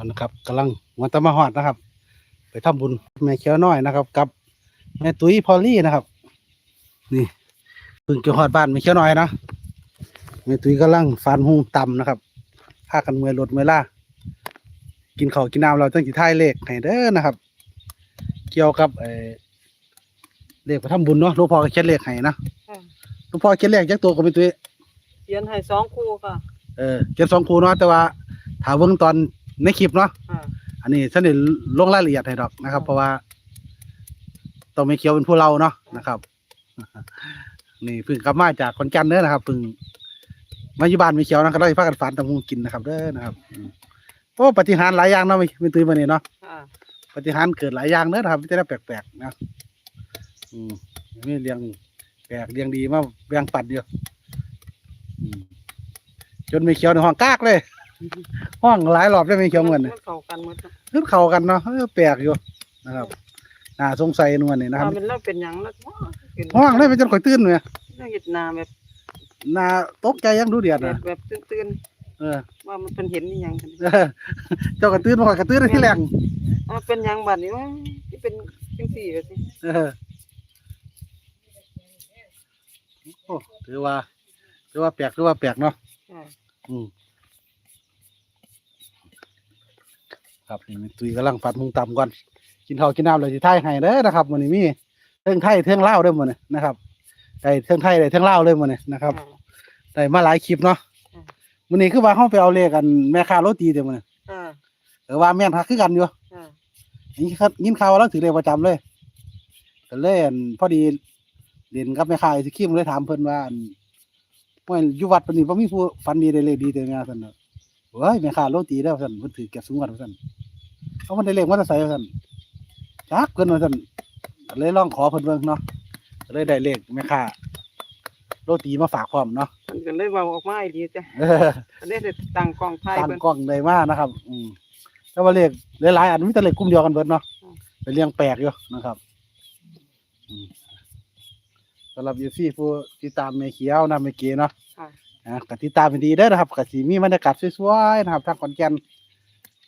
อนนะครับกำลังวันตะมาหอดนะครับ ไปทำบุญแม่เขียวน้อยนะครับ กับแม่ตุ้ยพอลลี่นะครับ นี่เพิ่งจะหอดบ้านแม่เขียวน้อยนะแม่ตุ้ยกำลังฟันหุงตำนะครับพากันเมื่อยรถเมื่อยล่ากินข้าวกินน้ำเราต้องสิท้ายเลขให้เด้อนะครับ เกี่ยวกับเออเลขไปทำบุญเนาะหลวงพ่อก็เขียนเลขให้นะค่ะหลวงพ่อเขียนเลขจักตัวก็ไม่ตุ้ยเขียนให้สองคู่ค่ะเออเขียนสองคู่เนาะแต่ว่าถ้าเบิ่งตอน ในคลิปเนาะค่ะอันนี้ฉันได้ลงรายละเอียดให้ดอกนะครับ เพราะว่าต้องไม่เคียวเป็นผู้เราเนาะนะครับ นี่เพิ่งกลับมาจากขอนแก่นเด้อนะครับเพิ่งมาอยู่บ้านไม่เคียวนะครับเราพากันฝันตะมูกินนะครับเด้อนะครับอืมโอ้ปฏิหารย์หลายอย่างเนาะไม่ไม่ตื่นมาเนี่ยเนาะค่ะปฏิหารย์เกิดหลายอย่างเด้อนะครับไม่ได้แปลกๆนะอืมมีเรียงแปลกเรียงดีมาเรียงปัดเดียวอืมจนไม่เคียวในห้องกากเลย ห้องหลายรอบได้ไม่เคียวเหมือนมันเข้ากันหมดเนาะขึ้นเขากันเนาะเออแปลกอยู่นะครับน่าสงสัยนวลนี่นะครับว่ามันเล่าเป็นหยังแล้วเป็นห้องเลยไปจนข่อยตื่นเลยน่าเห็ดหนาแบบน่าตกใจยังดูเดือดแบบนะแบบตื่นเออๆว่ามันเป็นเห็นนี่ยังกันเออเจ้ากระตื่นมาข่อยกระตื่นที่แรงว่าเป็นหยังบัดนี้ว่าที่เป็นจังสี่แบบนี้เออโอ้ถือว่าถือว่าแปลกถือว่าแปลกเนาะค่ะอืม ครับนี่แม่ตุยกำลังปัดมุงต่ำก่อนกินข้าวกินน้ำเลยสิไทยให้เด้อนะครับวันนี้มีเทิงไทยเทิงเล่าวเด้อมื้อนี้นะครับได้เทิงไทยได้เทิงเล่าวเลยมื้อนี้นะครับค่ะได้มาหลายคลิปเนาะอืมมื้อนี้คือว่าเฮาไปเอาเลขกันแม่ค้าโรตีเด้อมื้อนี้ค่ะเออว่าแม่นคักคือกันอยู่ค่ะยินข่าวยินข่าวว่าเราถือเลขประจำเลยก็เลยอั่นพอดีเรียนกับแม่ค้าไอศครีมเลยถามเพิ่นว่าอั่นว่าอยู่วัดปานนี้บ่มีผู้ฝันดีได้เลขดีเด้อแม่ซั่นเนาะเฮ้ยแม่ค้าโรตีเด้อซั่นเพิ่นถือเก็บสูงกว่าซั่น เอามันได้เลขมาแต่ไสว่าซั่นจักเพิ่นว่าซั่นก็เลยลองขอเพิ่นเบิ่งเนาะก็เลยได้เลขแม่ค้าโรตีมาฝากพร้อมเนาะมันก็เลยเว้าออกมาอีดีจ้ะเออก็เลยได้ตั้งกล้องถ่ายตั้งเบิ่งกล้องได้มานะครับ อืมแต่ว่าเลขหลายๆอันมีแต่เลขกลุ่มเดียวกันเบิดเนาะอืมเป็นเรียงแปลกอยู่นะครับอืมสำหรับยูซี่ผู้ติดตามเมเขียวนะเมเกเนาะค่ะ นะก็ติดตามเป็นดีเด้อนะครับก็สิมีบรรยากาศสวยๆนะครับทางขอนแก่น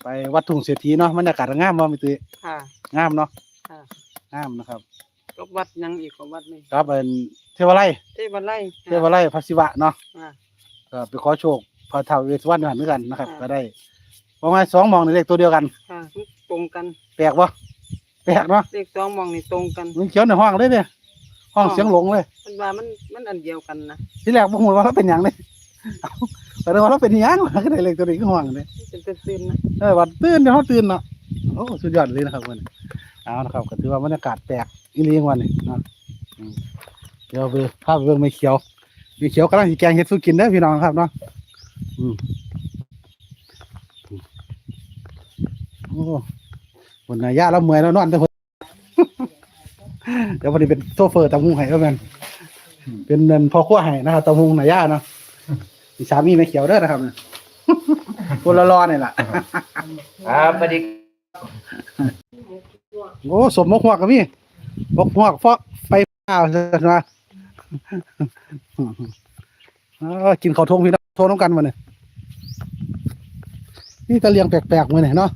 ไปวัดทุ่งเศรษฐีเนาะบรรยากาศงามบ่มีตุ้ยค่ะ งามเนาะค่ะ งามนะครับก็วัดหยังอีกก็วัดนี่ครับเป็นเทวไลยเทวไลเทวไลยพระศิวะเนาะค่ะก็ไปขอโชคพระท้าวเวสสุวรรณอยู่หันเหมือนกันนะครับอ่าก็ได้ประมาณสองหมองในเลขตัวเดียวกัน ค่ะตรงกันแปลกบ่แปลกเนาะเลขสองมองนี่ตรงกัน มันเขียวในห้องเลยเนี่ยห้องอ๋อ เสียงหลงเลย มันว่ามันมันอันเดียวกันนะที่แรกบ่ฮู้ว่าเราเป็นหยังเลยเอ้า แต่ว่าเราเป็นหยังวะก็ได้เลขตัวนี้ขึ้นห้องเลยมันเป็นตื่นๆนะเออวันตื่นเดี๋ยวเขาตื่นเนาะโอ้สุดยอดเลยนะครับวันนี้เอานะครับก็ถือว่าบรรยากาศแปลกอีหลีวันนี้เนาะอืมเดี๋ยวไปภาพเรื่องไม่เขียวไม่เขียวกำลังสิแกงเฮ็ดสู้กินเด้อพี่น้องครับเนาะอืมโอ้คนนายาแล้วเมื่อยแล้วนอนแต่คน เดี๋ยววันนี้เป็นโซเฟอร์ตะมุงให้ก็แม่นเป็นเงินพ่อขั้วให้นะครับตะมุงนายาเนาะมี สามีไม่เขียวเด้อนะครับเนี่ยคนละรอนี่แหละครับสวัสดีโอ้สมมกหวกกับพี่มกหวกฟอกไฟฟ้าเสินะเออกินข้าวทงพี่น้องโทรน้องกันมาเนี่ยนี่ตะเลียงแปลกๆมาเนี่ยเนาะ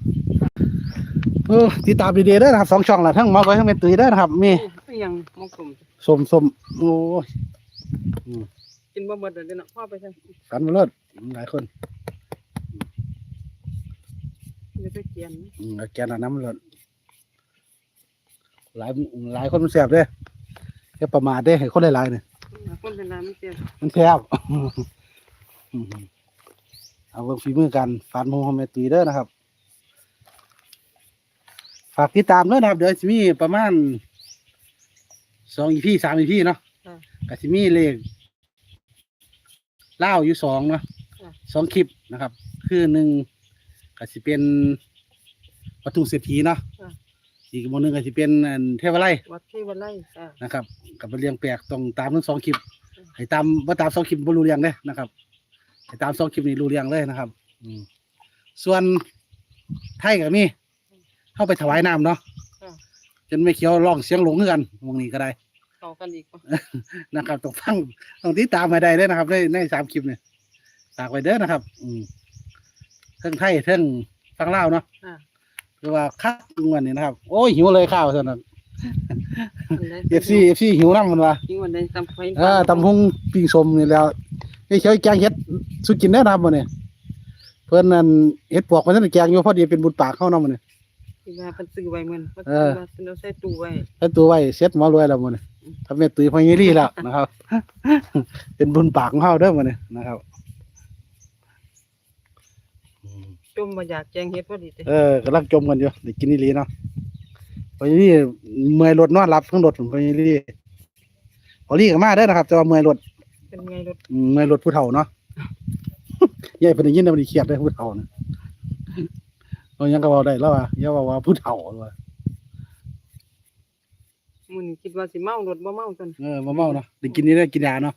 เออติดตามดีๆเด้อนะครับสองช่องละทั้งหมอก้อยทั้งเมตุยเด้อนะครับ มีไม่ยังมองกลมสมสมโอ้ย กินบ่หมดเลยเนาะพ่อไปใช่ฝันมาเลิศหลายคนไม่ไปเกียนนะอืมแล้วแกนเอาน้ำมาเลิศหลายหลายคนมันแสบเด้แค่ประมาทเด้ให้คนหลายๆเนี่ยคนเป็นไรไม่เกียนมันแคบเอาเบิ่งฝีมือกันฟานโมฮัมเมดตีเด้อนะครับ ฝากติดตามเด้อนะครับ เดี๋ยวสิมีประมาณสองอีพีสามอีพีเนาะค่ะก็สิมีเลข เล่าวอยู่สองเนาะค่ะ สองคลิปนะครับ คือหนึ่งก็สิเป็นวัตถุเศรษฐีเนาะค่ะ อีกโมหนึงก็สิเป็นอันเทวไลยวัดเทวไลค่ะ นะครับกับเรียงแปลกต้องตามทั้งสองคลิปให้ตามว่าตามสองคลิปบ่รู้เรียงเด้นะครับให้ตามสองคลิปนี้รู้เรียงเลยนะครับ อืมส่วนไทยกับมีเข้าไปถวายน้ำเนาะค่ะ จนไม่เขียวร้องเสียงหลงคือกันวงนี้ก็ได้ เข้ากันอีกบ่นะครับต้องฟังต้องติดตามมาได้เลยนะครับ ในในสามคลิปเนี่ยฝากไว้เด้อนะครับ อืมเทิงไทยเทิงฟังเล่าวเนาะอ่าคือว่าคักวันนี้นะครับ โอ้ยหิวเลยข้าวซะนั่นเอฟซีเอฟซีหิวน้ำมันว่ายิงวันใดตำไฟเออตำพุงปิ้งสมนี่แล้วไอ้เขียวแกงเฮ็ดสุดกินได้อนะครับมื้อนี้เพิ่นนั่นเฮ็ดปวกมันนั่นแกงอยู่พอดีเป็นบุญปากเข้านำมื้อนี้ที่ว่าเพิ่นซื้อไว้เหมือนเพิ่นเอซื้ออว่าเพิ่นเอาใส่ตู้ไว้แล้วตัวไว้เซ็ตหมอรวยแล้วมื้อนี้ ทำแม่ตุ้ยพอยี่รี่แล้วนะครับ เป็นบุญปากของเฮาเด้อมื้อนี้นะครับอืมจมบ่อยากแจงเฮ็ดพอดีเด้เออกำลังจมกันอยู่ได้กินอีหลีเนาะพอยี่รี่เมื่อยรถนอนหลับทั้งรถพอยี่รี่พอลี่ก็มาเด้อนะครับแต่ว่าเมื่อยรถเป็นไงรถอืมเมื่อยรถผู้เฒ่าเนาะยายเพิ่นได้ยินแล้วมันสิเครียดเด้อผู้เฒ่านะเรายังก็เว้าได้แล้วว่าอย่าว่าว่าผู้เฒ่าว่า มื้อนี้คิดว่าสิเมารถบ่เมาซั่นเออบ่เมาเนาะได้กินนี่ได้อกินยาเนาะ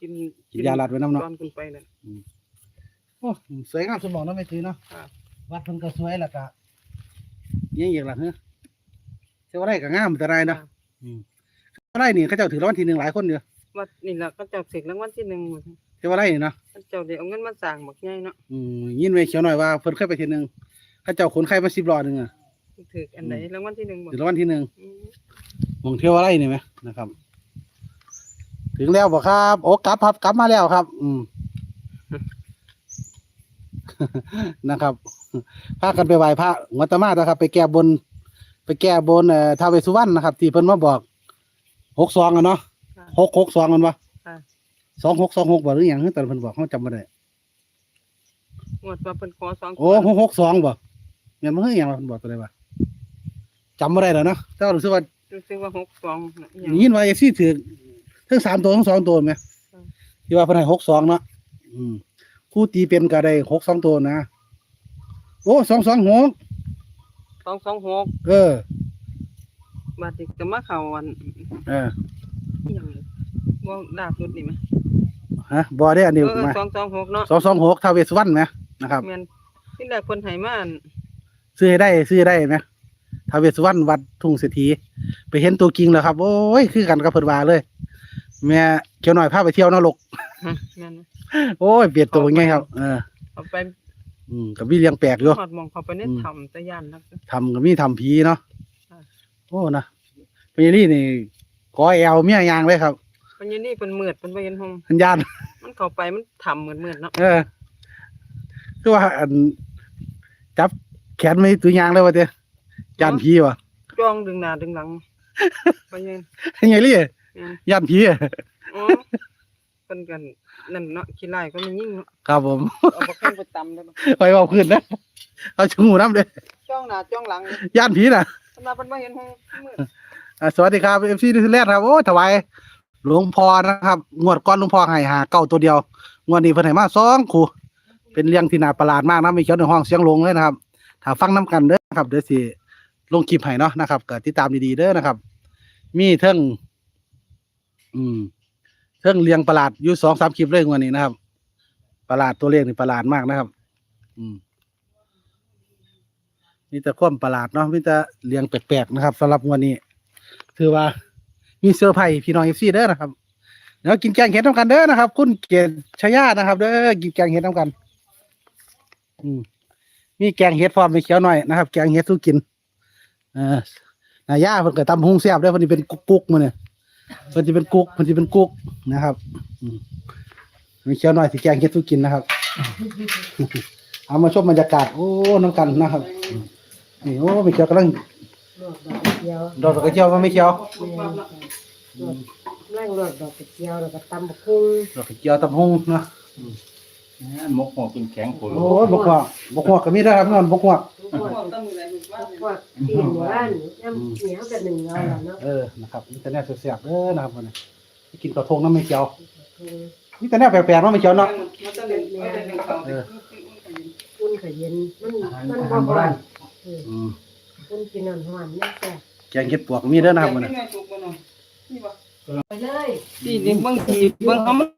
กินกินยาลัดไว้นำเนาะ ตอนขึ้นไปนั่น โอ้สวยงามสมองเนาะแม่ตื้อเนาะครับ วัดเพิ่นก็สวยแล้วก็ยังอีกล่ะฮะเจ้าอะไรก็งามแต่ไรเนาะอืมอะไรนี่เขาเจ้าถือรางวัลที่หนึ่งหลายคนอยู่วัดนี่ล่ะก็เจ้าถึกรางวัลที่หนึ่งหมดเจ้าอะไรนี่เนาะเจ้าได้เอาเงินมาสร้างบักใหญ่เนาะอืมยินไว้เขียวหน่อยว่าเพิ่นเคยไปทีหนึงเขาเจ้าขนไข่มา10ล้อหนึงอะถึกอันไหนรางวัลที่หนึ่งบ่ถือรางวัลที่หนึ่ง อืมหม องเที่ยวอะไรนี่ไหมนะครับ ถึงแล้วบ่ครับ โอ้กลับครับกลับมาแล้วครับ อืมนะครับพากันไปไหว้พระหัวตะมานะครับ ไปแก้บน ไปแก้บนเอ่อท้าวเวสสุวรรณนะครับ ที่เพิ่นมาบอกหกสองอะเนาะค่ะหกหกสองกันวะค่ะ สองหกสองหกบ่หรือหยังแต่เพิ่นบอกเขาจำบ่ได้งวดว่าเพิ่นขอสองโอ้หกหกสองบ่แม่นบ่คือหยังวะเพิ่นบอกตัวใดวะจำบ่ได้แล้วเนาะแต่ว่ารู้สึกว่า รู้สึกว่าหกสองน่ะอหยังยินว่าเอฟซีถือทั้งสามตัวทั้งสองตัวไหมอืมที่ว่าเพิ่นให้หกสองเนาะอืมผู้ตีเป็นก็ได้หกสองตัวนะ โอ้สองสองหกสองสองหกเออบาดนี้ก็มาเข้าอันเอออหยังบ่ดาบรถนี่ไหมฮะบอได้อันเอนี้อมาสองสองหกเนาะสองสองหกทาวเวสสุวรรณไหมนะครับแม่นที่แรกเพิ่นให้มาอันซื้อให้ได้ซื้อให้ได้ไหม ทาวเวสสุวรรณวัดทุ่งเศรษฐีไปเห็นตัวจริงแล้วครับ โอ้ยคือกันกับเพิ่นว่าเลย แม่เขียวหน่อยพาไปเที่ยวนรกฮะแม่นไหมโอ้ยเปลี่ยนตัวไงครับ เออเอาไปอืมกับวิเลียงแปลกอยู่หอดหมองเข้าไปในอืมถ้ำตะยานนักทำกับมีทำผีเนาะอ่าโอ้นะเป็นอย่างนี้นี่กอแอลเมียยางเลยครับมันอยู่นี่เพิ่นมืดเพิ่นบ่เห็นหงสัญญาณมันเข้าไปมันถ้ำมืดๆเนาะเออคือว่าอันจับแขนไม่ตัวยางเลยว่าเจ้ ยานผีวะจ้องดึงหน้าดึงหลังไปยัง ยังไงลี่แม่นยานผีอะอ๋อเพิ่นกันนั่นเนาะขี้ไล่ก็มันยิ่งเนาะครับผม เอาบักแข้งไปตำได้บ่ไปเอาขึ้นนะเอาชูงูน้ำเลยจ้องหน้าจ้องหลังยานผีน่ะเพิ่นว่าเพิ่นบ่เห็นหงมืดอ่าสวัสดีครับเอฟซีดิสแลนด์ครับ โอ้ถวายหลวงพ่อนะครับ งวดก้อนหลวงพ่อให้หาเก้าตัวเดียว งวดนี้เพิ่นให้มาสองคู่ เป็นเรื่องที่น่าประหลาดมากนะไม่เขียวในห้องเสียงลงเลยนะครับ ถ้าฟังน้กันเด้อนะครับ เดี๋ยวสิ ลงคลิปให้เนาะนะครับก็ติดตามดีๆเด้อนะครับ มีเทิงอืมเทิงเรียงประหลาดอยู่สองสามคลิปเลยงวันนี้นะครับ ประหลาดตัวเลขนี่ประหลาดมากนะครับ อืมมีแต่ความประหลาดเนาะมีแต่เรียงแปลกๆนะครับสำหรับวันนี้ ถือว่า มีเซอร์ไพรส์พี่น้องเอฟซีเด้อนะครับเดี๋ยวกินแกงเห็ดน้ำกันเด้อนะครับ คุณเกศชยานะครับ เด้อกินแกงเห็ดน้ำกัน อืมมีแกงเห็ดพร้อมมีเขียวหน่อยนะครับ แกงเห็ดสู้กิน เออนายาเพิ่นก็ตำหุงแซ่บเด้อเพิ่นสิเป็นกุ๊กๆมื้อนี่เพิ่นสิเป็นกุ๊กเพิ่นสิเป็นกุ๊กนะครับอืมมีเขียวหน่อยสิแกงเห็ดสู้กินนะครับ เอามาชมบรรยากาศ โอ้น้ำกันนะครับอืมนี่โอ้มีเขียวกำลังดอกดอกกระเจียวดอกกระเจียวว่าไม่เขียวนั่งรถดอกกระเจียวแล้วก็ตำบักหุ่งดอกกระเจียวตำหุงเนาะม กหัวกินแข็งปุ๋ยโอ้ยบกหัวบกหัวก็มีได้ครับนอนบกหัวพวกพวกตีนว่านน้ำเหนียวกับหนึ่งเอาละเนาะเออนะครับมีแต่แนวเสียบๆเด้อนะครับวันนี้ไปกินกระทงน้ำไม่เขียวหุ่งมีแต่แนวแปลกๆน้ำไม่เขียวเนาะเอออุ่นกับเย็นมันมันอาบ่หารโบร้อราณนอืมอุ่นกินนอนหวานเนี่ยแต่แกงเห็ดปวกก็มีเด้อนะครับวันนี้ไปเลยดีดิเบิ่งสิเบิ่งเอามัน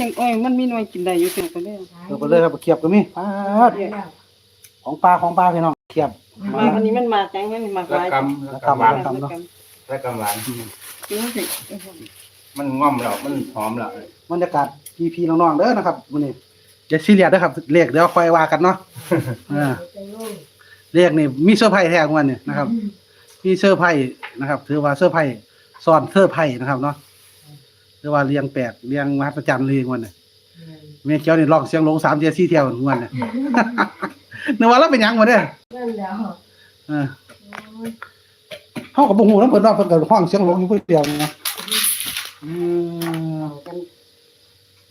จังโอ้ยมันมีหน่วยกินได้อยู่เพิ่นก็เลยเดี๋ยวไปเลยครับเขียบก็มีปาดไปแล้วของปลาของปลาพี่น้องเขียบมามาอันนี้มันมาจังมันมากหระลายกำระกำหวานกำเนาะระกำหวานกินสิมันง่อมแล้วมันหอมแล้วบรรยากาศพี่ๆน้องๆเด้อนะครับวันนี้อย่าซีเรียสนะครับเลขเดี๋ยวค่อยว่ากันเนาะอ่าจังลงเลขนี่มีเซอร์ไพรส์แท้ของมันเนี่ยนะครับ มีเซอร์ไพรส์นะครับ ถือว่าเซอร์ไพรส์ซ้อนเซอร์ไพรส์นะครับเนาะ ถือว่าเรียงแปลกเรียงมหัศจรรย์เลยของมันเนี่ยแม่เขียวนี่ร้องเสียงลงสามเทียสี่เที่ยวของมันเนี่ยนึกว่าเราเป็นหยังวะเนี่ยนั่นแหล้วเออเฮาก็บ่ฮู้นำเพิ่นว่าเพิ่นก็ห้องเสียงลงอยู่ผู้เดียวนะอืมกัน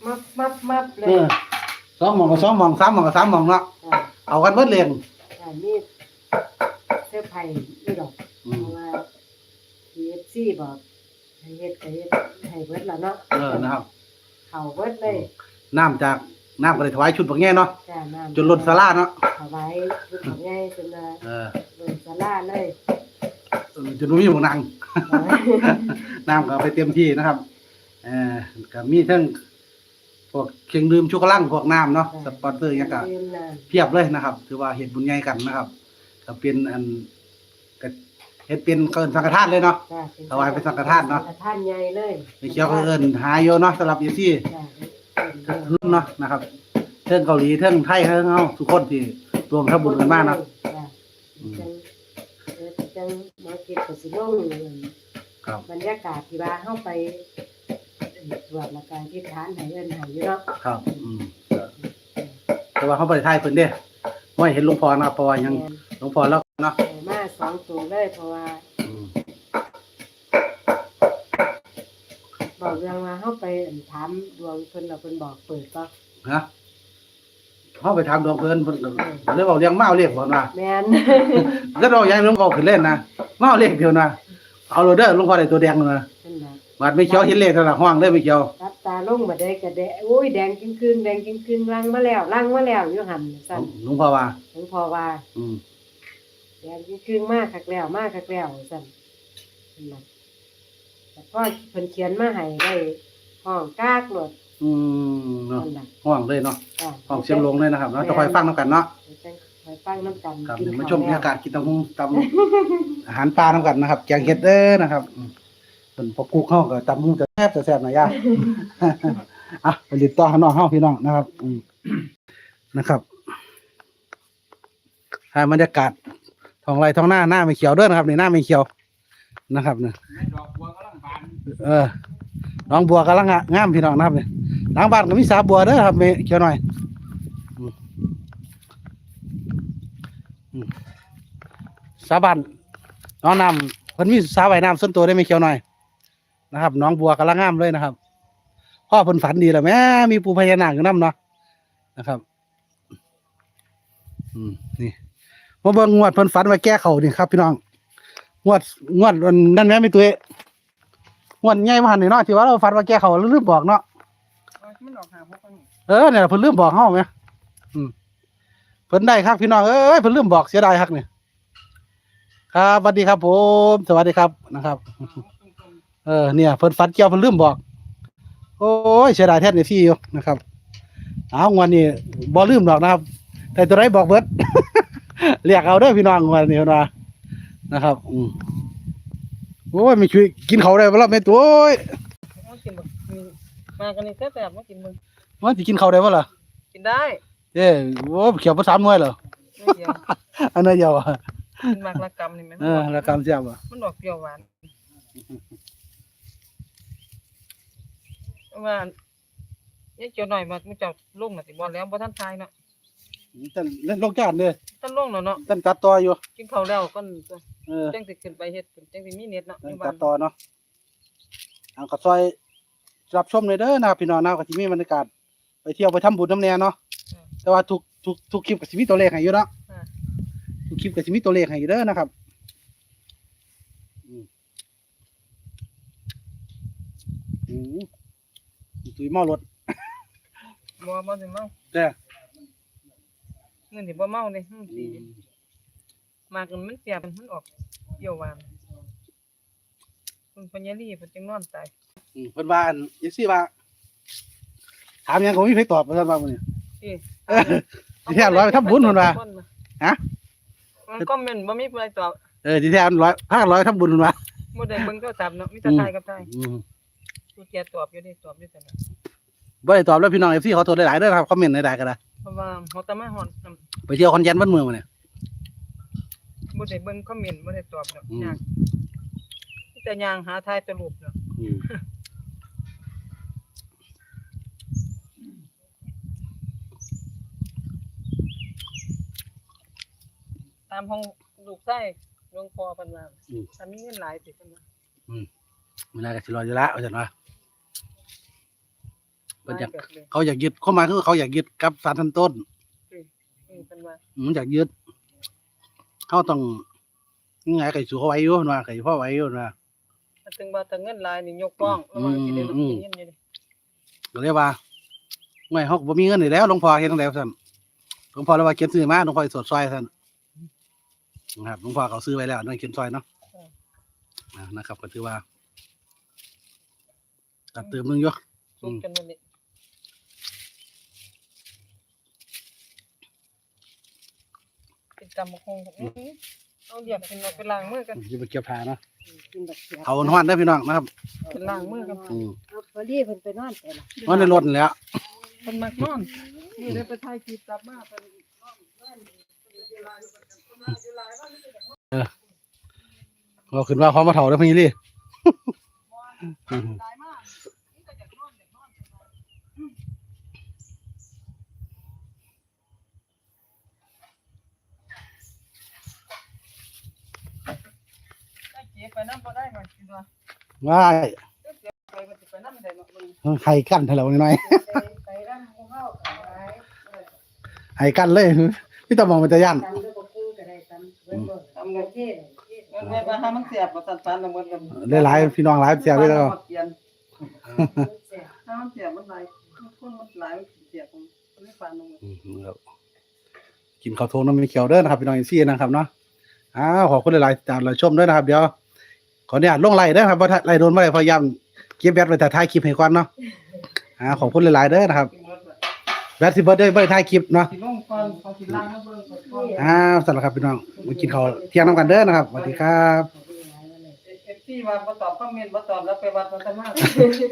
มับมับมับเลเอยอสองหมองก็สองหมองสามหมองก็สามหมองเนาะอ่าเอากันเบิดเรียงอ่านี่เสื้อไผ่นี่ดอกอืเพมราะว่า TFC บอก ให้เฮ็ดก็เฮ็ดให้เบิดแล้วเนาะเออนะครับ เข้าเบิดเลยน้ำจากน้ำก็เลยถวายชุดบักแง่เนาะจ้าน้ำจนล้นศาลาเนาะถวายชุดของง่ายจนว่าเออล้นศาลาเลยเออจนบ่มีหมองนาง น้ำก็เอาไปเต็มที่นะครับ เออก็มีทั้งพวกเครื่องดื่มชูกำลังพวกน้ำเนาะสปอนเซอร์หยังก็ดื่มน้เพียบเลยนะครับ ถือว่าเฮ็ดบุญใหญ่กันนะครับก็เป็นอันก็ เฮ็ดเป็นเกินสังฆทานเลยเนาะำจ้าเป็นถวายเป็นสังฆทานเนาะ สังฆทานใหญ่เลยไปเกี่ยวก็เอิ้นหาอยู่เนาะสำหรับอีซี่จ้ารุ่นเนาะนะครับเทิงเกาหลีเทิงไทยเทิงเฮาทุกคนที่รวมทำบุญกันมากเนาะจ้าจังเออจังมาเก็บก็สิลงครับ บรรยากาศที่ว่าเฮาไปตรวจและการที่ฐานให้เอิ้นให้อยู่เนาะครับอืมแต่ว่าเขาบ่ได้ทายเพิ่นเด้ไม่เห็นหลวงพ่อนะครับเพราะว่ายังแม่นหลวงพ่อแล้วเนาะให้มา สองตัวเลยเพราะว่าอืมบอกเรื่องว่าเขาไปถามดวงเพิ่นเราเพิ่นบอกเปิดก็ฮะเขาไปถามดวงเพิ่นเพิ่นก็เลยบอกเรียงมาเอาเลขบ่นะแม่นก็เรายังหลวงพ่อขึ้นเล่นนะมาเอาเลขเดียวนะเอาโลดเด้อหลวงพ่อได้ตัวแดงเลยนะนั่นน่ะบาดไม่เขียวเห็นเลขเท่านั้นห้องเลยไม่เขียว รับตาลงมาได้ก็ได้โอ้ยแดงจึงคืนแดงจึงคืนลังมาแล้วลังมาแล้วอยู่หั่นสั่นหลวงพ่อว่า หลวงพ่อว่า อืม แดงจึงคืนมากคักแล้วมากคักแล้วสั่นนั่นน่ะแต่พ่อเพิ่นเขียนมาให้ได้ห้องกากโลดอืมเนาะนั่นน่ะห้องเลยเนาะจ้ะห้องเสียงลงเลยนะครับเนาะจะคอยฟังนํกันเนาะจังไปฟังน้ำกันครับกินเดี๋ยวมาข้วชมบรรแล้วยากาศกินตำฮงตำ อาหารปลานํกันนะครับแกงเห็ดเด้อนะครับอืมเป็นพอกุ๊กเฮาก็ตำฮงจะแซ่บจะแซ่บหน่อยย่า อะไปติดต่อข้างนอกเฮาพี่น้องนะครับอืมนะครับให้บรรยากาศ ทองไรท้องหน้าหน้าไม่เขียวเด้อนะครับนี่หน้าไม่เขียวนะครับเนี่ยดอกบัวกำลังบานเออน้องบัวกำลังงามพี่น้องนะครับเนี่ยหลังบ้านก็มีสาบัวเด้อครับไม่เขียวหน่อยสาบานน้องนำเพิ่นมีสาว่ายน้ำส่วนตัวได้ไม่เขียวหน่อยนะครับ น้องบัวกำลังงามเลยนะครับพ่อเพิ่นฝันดีแล้วแม่มีปูพญานาคอยู่นํเนาะนะครับ อืมนี่ มาเบิ่งงวดเพิ่นฝันว่าแก้เขานี่ครับพี่น้องงวดงวดวันนั่นแหม่มีตัวเองวดใหญ่มาหันนี่เนาะที่ว่าเราฝันว่าแก้เขาแล้วลืมบอกเนาะมันออกหาพวกนี้เออเนี่ยเพิ่นลืมบอกเฮาแหมอืมเพิ่นได้ครับพี่น้องเอ้ยเพิ่นลืมบอกเสียดายครับนี่ครับสวัสดีครับ ผม สวัสดีครับนะครับ เออเนี่ยเพิ่นฝันเกี่ยวเพิ่นลืมบอก โอ้ยเสียดายแท้ในที่อยู่นะครับ เอางวันนี้บ่ลืมดอกนะครับ แต่ตัวไรบอกเบิด เรียกเอาเด้อพี่น้องงวันนี้เพิ่นว่านะครับ อืมโอ้ยไม่ช่วยกินเขาวได้บ่ล่ะแม่ตัวโอ้ยมากินบ่มีมากันนี่แซ่บๆมากินมึงว่าสิกินเขาวได้บ่ล่ะกินได้เอ้โอ้เขียวบ่สามหน่วยเหรอไม่เดียวอันนั้นเดียวอะกินมากละกำนี่แม่นเออแล้วกำเสียบอะมันดอกเปรี้ยวหวานว่าเนี่ยเจียวหน่อยมามันจะลงน่ะสิบ่แล้วบ่ทันทายเนาะ ท่านเล่นลงจานเด้อท่านลงแล้วเนาะท่านตัดต่ออยู่ กินข้าวแล้วก็เออจังสิขึ้นไปเฮ็ดจังสิมีเน็ตเนาะท่านอยู่ตับ้าดนต่อเนาะเอาก็ซอยรับชมเลยเด้อนะครับพี่น้องนะก็สิมีบรรยากาศไปเที่ยวไปทำบุญน้ำแน่เนาะแต่ว่าทุกทุกทุกคลิปก็สิมีตัวเลขให้อยู่เนาะอ่าทุกคลิปก็สิมีตัวเลขให้อยู่เด้อนะครับอืมอืมตุยเมารถบ่บ่สิเมาเด้ อเงินสิบ่เมาเด้มันดีมากกันมันเปรียบมันออกเปรี้ยวหวานคุณปัญญาลีเพิ่นจังนอนตายอืมเพิ่นว่าอันยังซี่ว่าถามหยังก็บ่มีใครตอบเพิ่นว่ามื้อนี้ ที่เออที่แท้ร้อยไปทำบุญเพิ่นว่า ฮะ มันก็แม่นบ่มีผู้ใดตอบเออที่แท้มันร้อยพากันร้อยทำบุญเพิ่นว่าบ่ได้เบิ่งโทรศัพท์เนาะมีแต่ทายกับทายอืมกูแกตอบอยู่ดิตอบอยู่ซั่นน่ะบ่ได้ตอบแล้วพี่น้อง FC ขอโทษหลายๆเด้อนะครับคอมเมนต์หลายๆก็ได้ เพราะว่าฮอดแตมาฮอดนำไปเที่ยวคอนแก่นบ้านเมืองมาเนี่ย บ่ได้เบิ่งคอมเมนต์บ่ได้ตอบดอกอืม ยากมีแต่ย่างหาทายแตรูปเนาะอืมตามห้องลูกชายหลวงพ่อเพิ่นว่าถ้ามีเงินหลายสิเพิ่นว่า มันน่าจะสิรออยู่ละว่าจังว่า เพิ่นอยากหลายแบบเลย เขาอยากยึดเข้ามาคือเขาอยากยึดกับสารทันต้นอืมเพิ่นว่าอืมอยากยึดเขาต้องยังไงไก่สู่เขาไว้อยู่เพิ่นว่าไก่พ่อไว้อยู่เพิ่นว่า ถ้าถึงว่าถ้าเงินหลายนี่ยกป้องแล้วว่าสิได้รับอืมเงินอยู่นี่ก็เลยว่าไม่เขาก็บ่มีเงินนี่แหล้วหลวงพ่อเฮ็ดจังได๋ซั่นหลวงพ่อเลยว่าเขียนซื้อมาหลวงพ่อสิสดซอยซั่นนะครับหลวงพ่อเขาซื้อไว้แล้วนั่นเขียนซอยเนาะอ่านะครับ ก็ถือว่าตัดเติมหนึงอยู่สุดกันนั่นนี่ เป็นกรรมคงอื้อหือเอาเหยียบขึ้นมาไปล้างมือกันอยู่ไปเก็บผ้าเนาะกินบักเสียเอาฮ้อนๆเด้อพี่น้องนะครับไปล้างมือกันอืมเอาพอดีเพิ่นไปนอนแต่ละนอนในรถนั่นแหล้วเพิ่นมักนอนนี่ได้ไปถ่ายคลิปกลับมาเพิ่นเราขึ้นว่าพร้อมมาเฒ่าแล้วพี่ลี่ อืม หลายมากนี่ก็อยากนอนอยากนอนได้เก็บไป นำบ่ได้มันคิดว่าว้ายไปมันสิไปนำได้เนาะมึงไห้กันเท่าไหร่หน่อยไปไปร่ำของเฮาก็ไว้ๆไห้กันเลยพี่ตามองมันจะย่านตำด้วยบ่คือก็ได้ตำเบิ่งเบิ่งตำเงินเทศเทศเงินไปว่าหามันเสียบบ่ตันตันละหมดกันได้หลายพี่น้องหลายเสียเลยแล้วเปลี่ยนเสียถ้ามันเสียบมันหลายคนมันหลายเสียบมันไม่ฟันลงอืมครับกินข้าวโทงน้ำมีเขียวเด้อนะครับพี่น้องเอซี่นะครับเนาะอ้าวขอบคุณหลายๆจานเราชมด้วยนะครับ เดี๋ยวข ออนุญาตลงไลน์เด้อครับว่าไลน์โดนเมื่อไหร่พยายามเก็บแบตไว้แต่ท้ายคลิปให้ก่อนเนาะอ่าขอบคุณหลายๆเด้อนะครับกินหมดเลยแบตสิเบิร์ดเด้อเบิร์ดท้ายคลิปเนาะสิลงก่อนเขาสิล้างให้เบิ่งก่อนอ้าวสำหรับครับพี่น้องมากินข้าวเที่ยงน้ำกันเด้อนะครับสวัสดีครับเอฟซีว่าบ่ตอบคอมเมนต์บ่ตอบแล้วไปวัดมันจะมา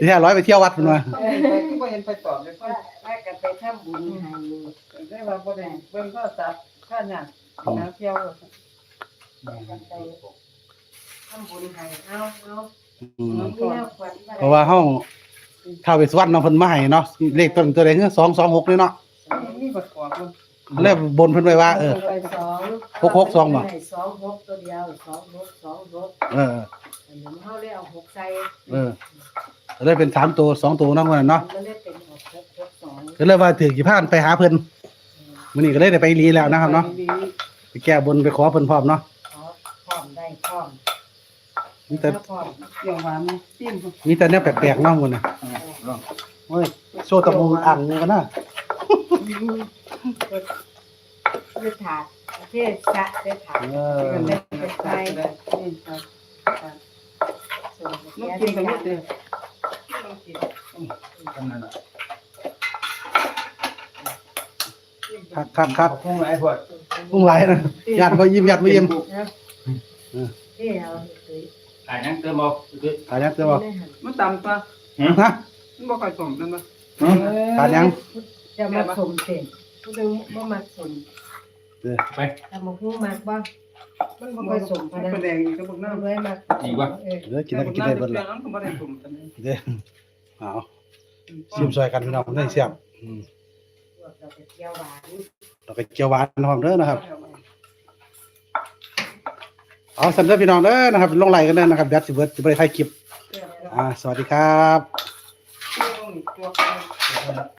ที่ห้าร้อยไปเที่ยววัดเป็นว่าคอมเมนต์ไปคือบ่เห็นไปตอบเลยเพิ่นว่ากันไปทำบุญให้ได้ว่าบ่ได้เบิ่งโทรศัพท์ค่าหยังหาเที่ยวกันไป ทำบุญให้เอาเอาอืมเอาที่แนวขวัญเพราะว่าเฮาท้าวเวสสวรรณเนาะเพิ่นมาให้เนาะเลขต้นตัวใดคือ226นี่เนาะมีบัดกว่าเพิ่นแล้วบนเพิ่นไว้ว่าเออ ไปสองหกหกสองบ่ ให้สองหกตัวเดียวสองหกสองหกเออ อันนี้เฮาเลยเอาหกใส่เออก็เลยเป็นสามตัวสองตัวเนาะวันนั้นเนาะมันเลยเป็นหกหกหกสองก็เลยว่าถือกี่พานไปหาเพิ่นมื้อนี้ก็เลยได้ไปรีแล้วนะครับเนาะดีไปแก้บนไปขอเพิ่นพร้อมเนาะ ขอพร้อมได้พร้อม มีแต่พร้อมเกี่ยวหวานจิ้มมีแต่แนวแปลกๆเนาะมื้อน่ะโอ้ยโชว์ตะมูอ่างนี่กันนะคือถาดเทศสะเทศถาดเอกัอนได้เป็นไทยได้นี่ครับส่วนลูเสีกยกินกันได้นิดเดียวลูกกินกันนั่นแหละครับครับครับขอบคุณหลายพวดพุ่งไหลนะญาติบ่ยิ้มญาติบ่ยิ้มที่เอา คืออ่ายังเติมเอาคือตายักเด้อบ่มันต่ำปะฮะมันบ่ค่อยสมกันปะตายังจะมาสมเส้นผู้ดึงบ่มาสมไปแต่มาฮู้มากบ่มันบ่ค่อยสมพะมันนะเป็นแดงอีกกระบอกน้ำน้ำเลยมากอีกวะเออเด้อกินได้ก็กินได้เบิดเลเลยยมันก็บ่ได้สมกันเด้อเอาชิมซอยกันพี่น้องได้เสียบอืมเราไปเที่ยวหวานแล้วก็เจียวหวานพร้อมเด้อนะครับ เอาสำหรับพี่น้องเด้อนะครับลงไลน์กันเด้อนะครับแบทสิเบิร์ดสิบ่ไปถ่ายคลิปอ่าสวัสดีครับ ตัว